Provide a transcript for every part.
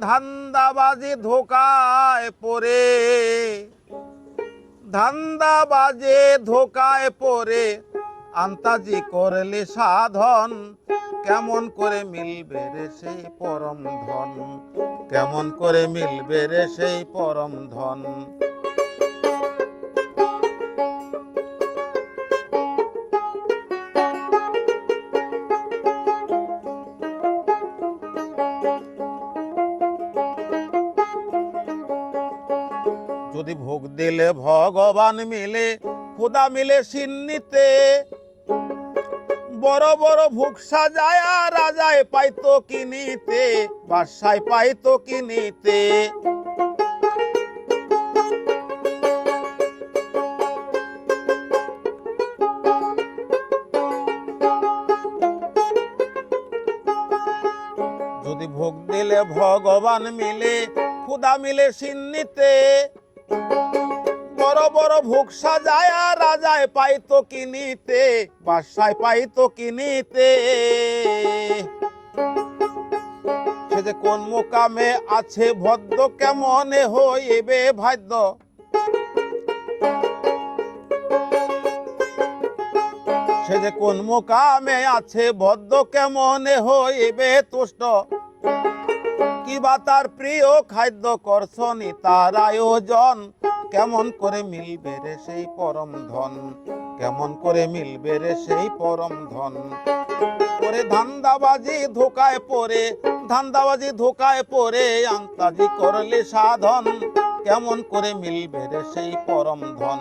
ধান্দাবাজি ধোকায় পরে ধান্দাবাজে ধোকায় পরে আন্তাজি করলে সাধন, কেমন করে মিলবে রে সেই পরম ধন? কেমন করে মিলবে রে সেই পরম ধন? যদি ভোগ দিলে ভগবান মিলে, খুদা মিলে সিন্নিতে। বড় বড় ভোগ সাজায় রাজায় পাইতো কিনিতে, বাসায় পাইতো কিনিতে। যদি ভোগ দিলে ভগবান মিলে, খুদা মিলে সিন্নিতে। বড় বড় ভোগ সাজায় রাজায় পাইতো কিনিতে, বাসায় পাইতো কিনিতে। সে যে কোন মোকামে আছে ভদ্র কেমন হইবে ভাদ্য সে যে কোন মোকামে আছে ভদ্র কেমন হইবে তুষ্ট? কিবা তার প্রিয় খাদ্য করছনি? তার আয়োজন কেমন করে মিলবে রে সেই পরম ধন? কেমন করে মিলবে রে সেই পরম ধন? পরে ধান্দাবাজি ধোকায় পড়ে, ধান্দাবাজি ধোকায় পড়ে, আন্তাজি করলে সাধন। কেমন করে মিলবে রে সেই পরম ধন?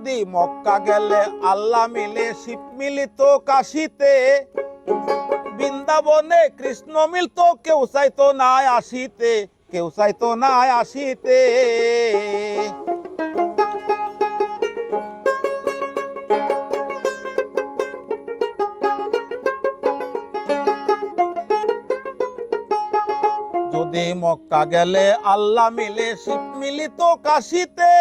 যদি মক্কা গেলে আল্লাহ মিলে, শিব মিলিত কাশিতে, বৃন্দাবনে কৃষ্ণ মিলতো, কেউ চাইতো না আসিতে, কেউ চাইতো না আসিতে। যদি মক্কা গেলে আল্লাহ মিলে, শিব মিলিত কাশিতে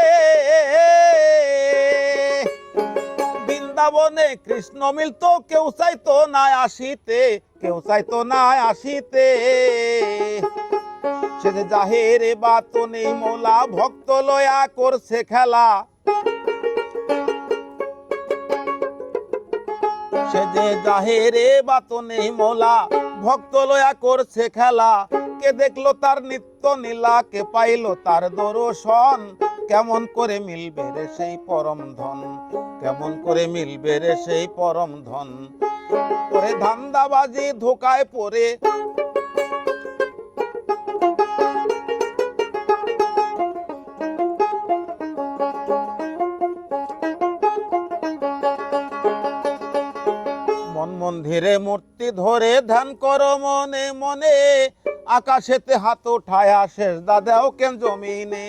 বৃন্দাবনে কৃষ্ণ মিলতো, কেউ চাইতো না আসিতে, কেউ চাইতো না আসিতে। সে যে জাহেরে বাতনি মোলা ভক্ত লয়া করছে খেলা। সে যে বাতনে মোলা ভক্ত লয়া করছে খেলা। কে দেখল তার নিত্য নীলা, কে পাইলো তার দর্শন। কেমন করে মিলবে রে সেই পরম ধন? কেমন করে মিলবে রে সেই পরম ধন? পরে ধান্দাবাজি ধোকায় পড়ে। মন মন্দিরে মূর্তি ধরে ধ্যান কর মনে মনে। আকাশেতে হাত উঠায়া শেষ দাদাও কেন জমিনে?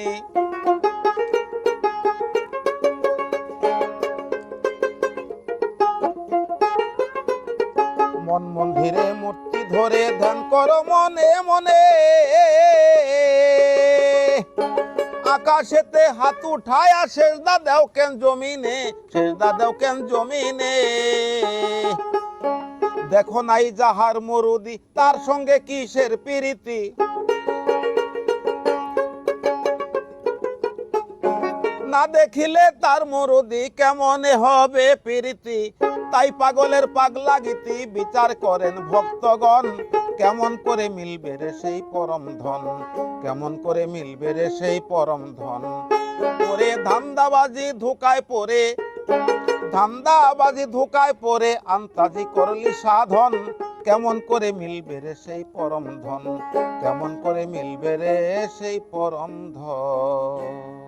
কর মনে মনে। আকাশেতে হাত উঠায়া শেষ দাদাও কেন জমিনে? শেষ দাদাও কেন জমিনে? দেখো নাই যাহার মরুদি, তার সঙ্গে কিসের প্রীতি? না দেখিলে তার মরুদি কেমন হবে প্রীতি? তাই পাগলের পাগলা গীতি বিচার করেন ভক্তগণ। কেমন করে মিলবে রে সেই পরম ধন? কেমন করে মিলবে রে সেই পরম ধন? পরে ধান্দাবাজি ধোকায় পরে ধান্দাবাজি ধোকায় পরে আন্তাজি করলি সাধন। কেমন করে মিলবে রে সেই পরম ধন? কেমন করে মিলবে রে সেই পরম ধন?